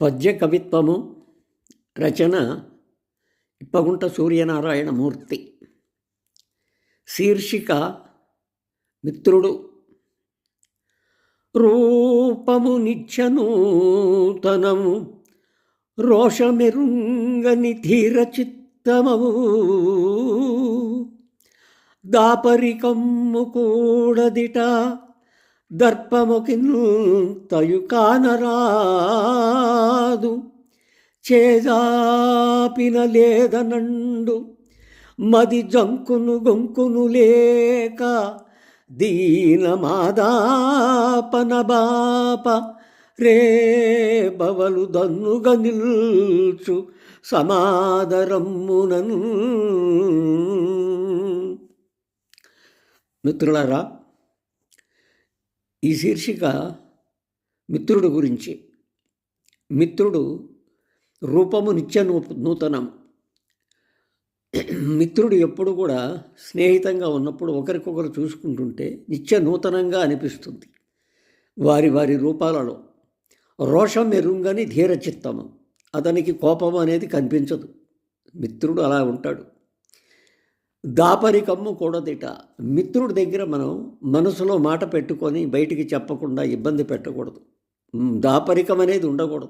పద్య కవిత్వము రచన ఇప్పగుంట సూర్యనారాయణమూర్తి. శీర్షిక మిత్రుడు. రూపము నిత్యనూతనము రోషమెరుంగని ధీర చిత్తమవు దాపరికమ్ము కూడదిట దర్పముకింతయు కానరాదు చేజాపిన లేదనండు మది జంకును గొంకును లేక దీన మాదాపన బాప రే బవలు దన్నుగ నిల్చు సమాదరమ్మునను. మిత్రులారా ఈ శీర్షిక మిత్రుడు గురించి. మిత్రుడు రూపము నిత్య నూ నూతనం. మిత్రుడు ఎప్పుడు కూడా స్నేహితంగా ఉన్నప్పుడు ఒకరికొకరు చూసుకుంటుంటే నిత్య నూతనంగా అనిపిస్తుంది. వారి వారి రూపాలలో రోషం ఎరుంగని ధీర చిత్తము. అతనికి కోపం అనేది కనిపించదు. మిత్రుడు అలా ఉంటాడు. దాపరికమ్ము కూడదిట. మిత్రుడి దగ్గర మనం మనసులో మాట పెట్టుకొని బయటికి చెప్పకుండా ఇబ్బంది పెట్టకూడదు. దాపరికం అనేది ఉండకూడదు.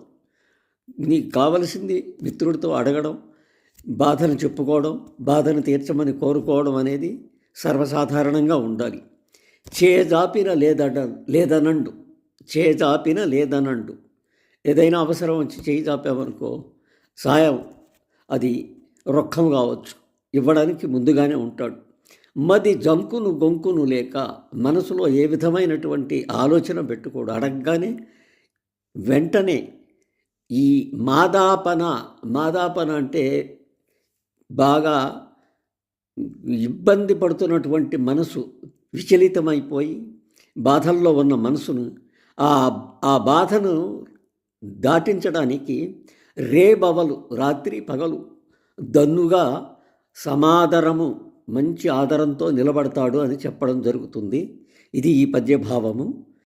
నీకు కావలసింది మిత్రుడితో అడగడం బాధను చెప్పుకోవడం బాధను తీర్చమని కోరుకోవడం అనేది సర్వసాధారణంగా ఉండాలి. చేజాపిన లేదడ లేదనండు. చేజాపిన లేదనండు. ఏదైనా అవసరం వచ్చి చేయి చాపామనుకో సాయం. అది రొక్కం కావచ్చు. ఇవ్వడానికి ముందుగానే ఉంటాడు. మది జంకును గొంకును లేక మనసులో ఏ విధమైనటువంటి ఆలోచన పెట్టుకోడు. అడగగానే వెంటనే ఈ మాదాపన మాదాపన అంటే బాగా ఇబ్బంది పడుతున్నటువంటి మనసు విచలితమైపోయి బాధల్లో ఉన్న మనసును ఆ ఆ బాధను దాటించడానికి రేబవలు రాత్రి పగలు దన్నుగా సమాదరము మంచి ఆదరంతో నిలబడతాడు అని చెప్పడం జరుగుతుంది. ఇది ఈ పద్యభావము.